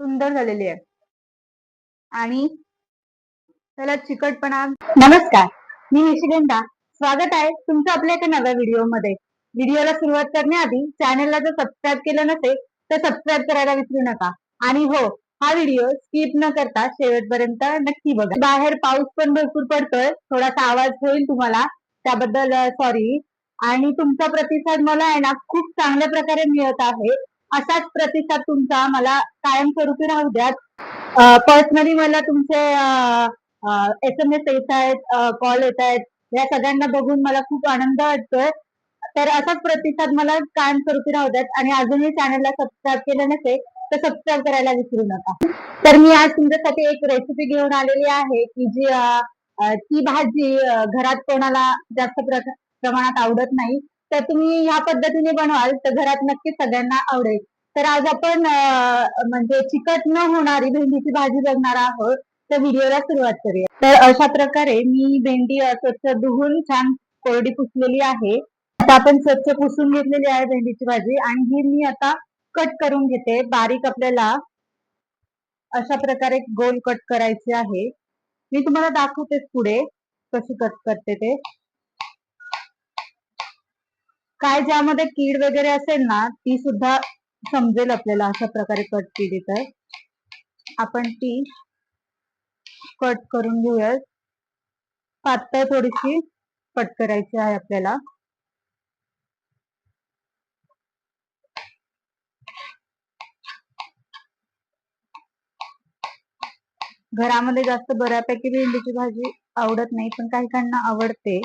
सुंदर झालेली आहे. आणि त्याला चिकटपणा. नमस्कार मी निशिगंधा. स्वागत आहे तुमचं आपल्या एका नव्या व्हिडिओमध्ये व्हिडिओला सुरुवात करण्याआधी चॅनलला जर सबस्क्राईब केलं नसेल तर सबस्क्राईब करायला विसरू नका. आणि हो हा व्हिडिओ स्किप न करता शेवटपर्यंत नक्की बघा. बाहेर पाऊस पण भरपूर पडतोय. थोडासा आवाज होईल तुम्हाला. त्याबद्दल सॉरी आणि तुमचा प्रतिसाद मला आहे ना खूप चांगल्या प्रकारे मिळत आहे. असाच प्रतिसाद तुमचा मला कायमस्वरूपी राहू द्यात. पर्सनली मला तुमचे एस एम एस येत आहेत कॉल येत आहेत. या सगळ्यांना बघून मला खूप आनंद वाटतोय. तर असाच प्रतिसाद मला कायमस्वरूपी राहू द्यात आणि अजूनही चॅनलला सबस्क्राईब केलं नसेल तर सबस्क्राईब करायला विसरू नका. तर मी आज तुमच्यासाठी एक रेसिपी घेऊन आलेली आहे की जी ती भाजी घरात कोणाला जास्त प्रमाणात आवडत नाही तर तुम्ही ह्या पद्धतीने बनवाल तर घरात नक्की सगळ्यांना आवडेल. तर आज आपण म्हणजे चिकट न होणारी भेंडीची भाजी बघणार आहोत. तर व्हिडिओला सुरुवात करूया. तर अशा प्रकारे मी भेंडी स्वच्छ धुवून छान कोरडी पुसलेली आहे. आता आपण स्वच्छ पुसून घेतलेली आहे भेंडीची भाजी आणि ही मी आता कट करून घेते. बारीक आपल्याला अशा प्रकारे गोल कट करायचे आहे. मी तुम्हाला दाखवतेच पुढे कशी कट करते ते. काय ज्यामध्ये कीड वगैरे असेल ना ती सुद्धा समजेल आपल्याला अशा प्रकारे कट केली तर. आपण ती कट करून घेऊयात. पातळ थोडीशी कट करायची आहे आपल्याला. घरामध्ये जास्त बऱ्यापैकी भेंडीची भाजी आवडत नाही पण काही काहींना आवडते.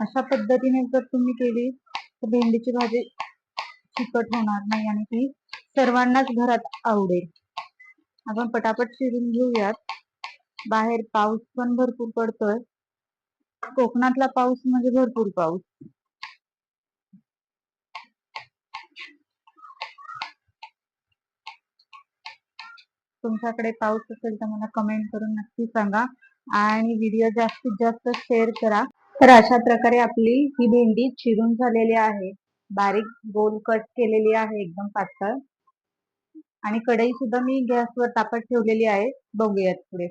अशा पद्धतीने जर तुम्ही केली तर भेंडीची भाजी चिकट होणार नाही आणि ती सर्वांनाच घरात आवडेल. आपण पटापट शिरून घेऊयात. बाहेर पाऊस पण भरपूर पडतोय. कोकणातला पाऊस म्हणजे भरपूर पाऊस. तुमच्याकडे पाऊस असेल तर मला कमेंट करून नक्की सांगा आणि व्हिडिओ जास्तीत जास्त शेअर करा. तर अशा प्रकारे आपली ही भेंडी चिरून झालेली आहे. बारीक गोल कट केलेली आहे एकदम पातळ. आणि कढई सुद्धा मी गॅसवर तापत ठेवलेली आहे. बघूयात पुढे.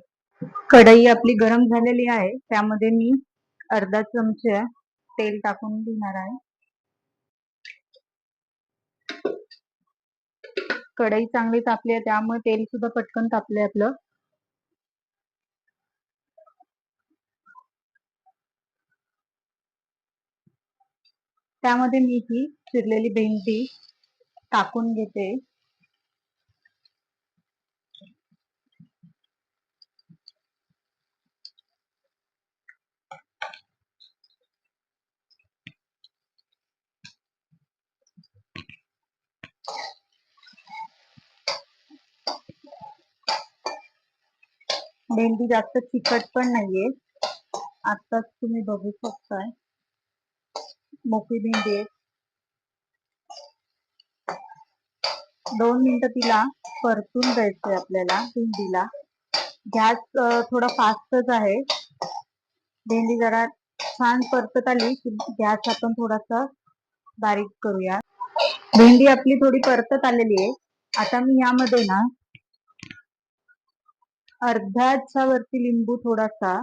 कढई आपली गरम झालेली आहे. त्यामध्ये मी अर्धा चमचा तेल टाकून घेणार आहे. कढई चांगली तापली आहे. त्यामुळे तेल सुद्धा पटकन तापले आपलं. मी ही चिरलेली भेंडी टाकून घेते. भेंडी जास्त चिकट पण नाहीये. आताच तुम्ही बघू शकताय. मोकळी भेंडी. आहे दोन मिनिटं तिला परतून द्यायचंय आपल्याला भेंडीला. गॅस थोडा फास्टच आहे. भेंडी जरा छान परतत आली की गॅस आपण थोडासा बारीक करूया. भेंडी आपली थोडी परतत आलेली आहे. आता मी यामध्ये ना अर्ध्याच्या वरती लिंबू थोडासा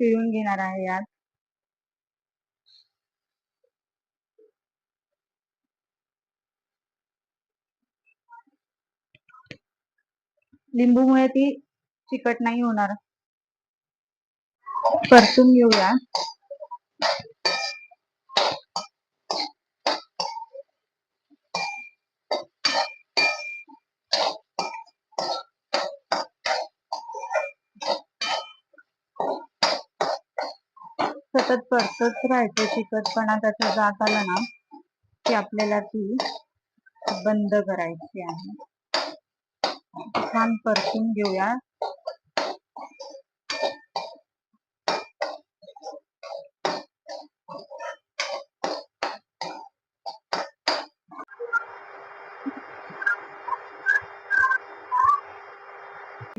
पिळून घेणार आहे यात. लिंबूमुळे ती चिकट नाही होणार. परतून घेऊया. सतत परतत राहायचं चिकटपणा त्याचा जात आला ना की आपल्याला ती बंद करायची आहे. छान परतून घेऊया.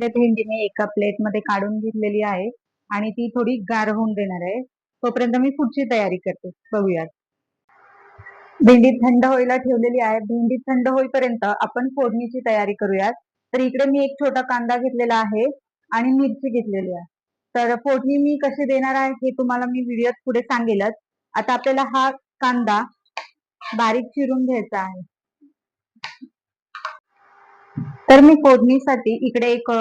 भेंडी मी एका प्लेटमध्ये काढून घेतलेली आहे आणि ती थोडी गार होऊन देणार आहे. तोपर्यंत मी पुढची तयारी करते. बघूयात. भेंडी थंड होईला ठेवलेली आहे. भेंडी थंड होईपर्यंत आपण फोडणीची तयारी करूयात. तर इकडे मी एक छोटा कांदा घेतलेला आहे आणि मिरची घेतलेली आहे. तर फोडणी मी कशी देणार आहे हे तुम्हाला मी व्हिडिओत पुढे सांगेलच. आता आपल्याला हा कांदा बारीक चिरून घ्यायचा आहे. तर मी फोडणीसाठी इकडे एक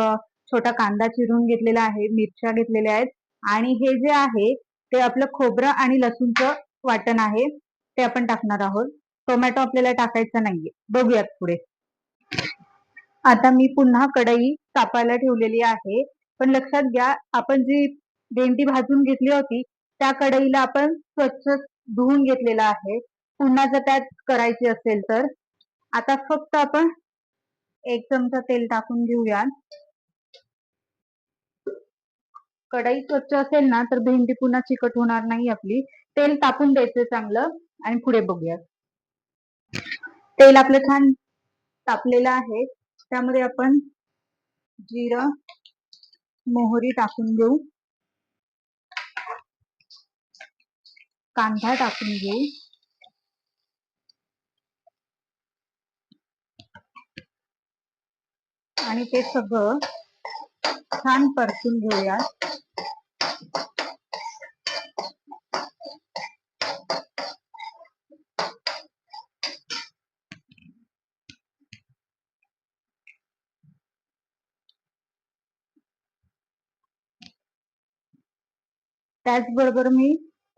छोटा कांदा चिरून घेतलेला आहे मिरच्या घेतलेल्या आहेत. आणि हे जे आहे ते आपलं खोबरं आणि लसूणचं वाटण आहे ते आपण टाकणार आहोत. टोमॅटो आपल्याला टाकायचा नाहीये. बघूयात पुढे. आता मी पुन्हा कढई तापायला ठेवलेली आहे. पण लक्षात घ्या आपण जी भेंडी भाजून घेतली होती त्या कढईला आपण स्वच्छ धुवून घेतलेला आहे. पुन्हा जर त्यात करायची असेल तर. आता फक्त आपण एक चमचा तेल टाकून घेऊया. कढई स्वच्छ असेल ना तर भेंडी पुन्हा चिकट होणार नाही आपली. तेल तापून द्यायचं चांगलं आणि पुढे बघूया. तेल आपलं छान तापलेलं आहे. त्यामध्ये आपण जिरं मोहरी टाकून घेऊ. कांदा टाकून घेऊ. आणि ते सगळं छान परतून घेऊया. त्याचबरोबर मी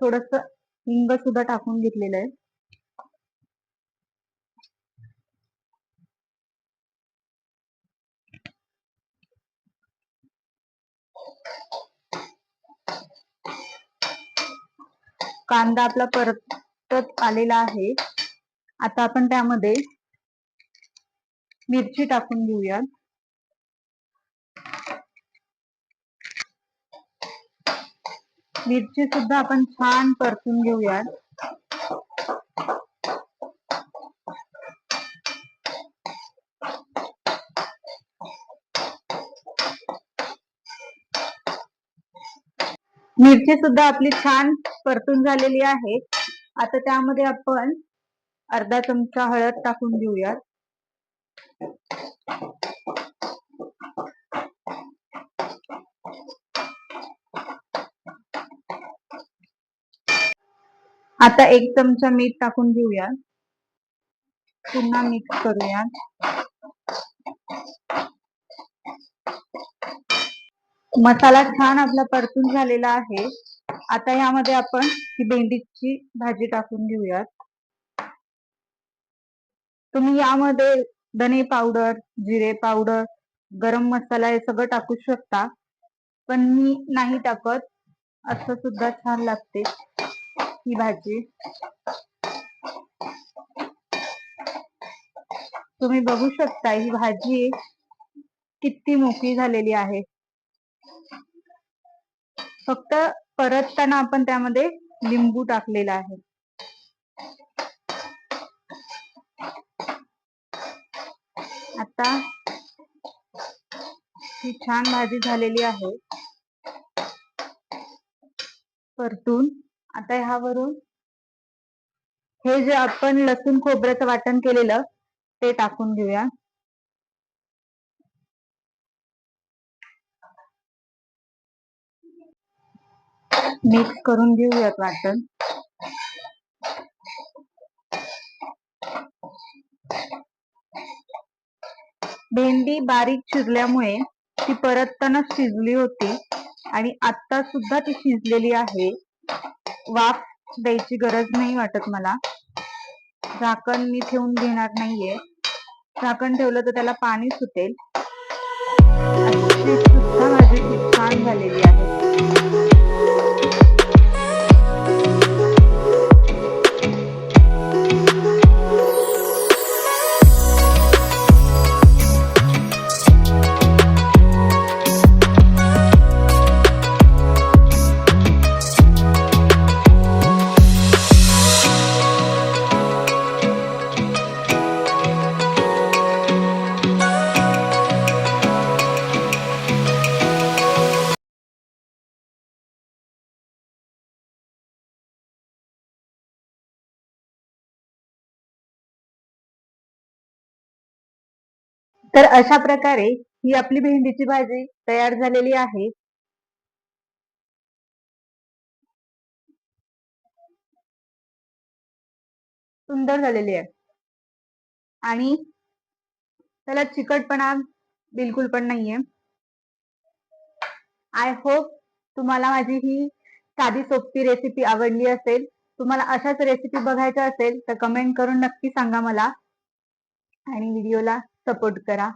थोडस हिंग सुद्धा टाकून घेतलेलं आहे. कांदा आपला परतत आलेला आहे. आता आपण त्यामध्ये मिरची टाकून घेऊयात. मिरची सुद्धा आपण छान परतून घेऊयात. मिरची सुद्धा आपली छान परतून झालेली आहे. आता त्यामध्ये आपण अर्धा चमचा हळद टाकून घेऊयात. आता एक चमचा मीठ टाकून घेऊया. पुन्हा मिक्स करूया. मसाला छान आपला परतून झालेला आहे. आता यामध्ये आपण ही भेंडीची भाजी टाकून घेऊयात. तुम्ही यामध्ये धने पावडर जिरे पावडर गरम मसाला हे सगळं टाकू शकता. पण मी नाही टाकत. असं सुद्धा छान लागते. ही भाजी. तुम्ही बघू शकता ही भाजी किती मोकळी झालेली आहे. फक्त परतताना आपण त्यामध्ये लिंबू टाकलेला आहे. आता ही छान भाजी झालेली आहे. परतून आता ह्यावरून हे जे आपण लसूण खोबऱ्याचं वाटण केलेलं ते टाकून घेऊया. मिक्स करून घेऊयात वाटण. भेंडी बारीक चिरल्यामुळे ती परतताना शिजली होती आणि आता सुद्धा ती शिजलेली आहे. वाफ द्यायची गरज नाही वाटत मला. झाकण मी ठेवून घेणार नाहीये. झाकण ठेवलं तर त्याला पाणी सुटेल. सुद्धा माझी छान झालेली आहे. तर अशा प्रकारे ही आपली भेंडीची भाजी तयार झालेली आहे. सुंदर झालेली आहे. आणि त्याला चिकटपणा बिलकुल पण नाहीये. आय होप तुम्हाला माझी ही साधी सोपी रेसिपी आवडली असेल तुम्हाला अशाच रेसिपी बघायच्या असेल तर कमेंट करून नक्की सांगा मला. आणि व्हिडिओला सपोर्ट करा.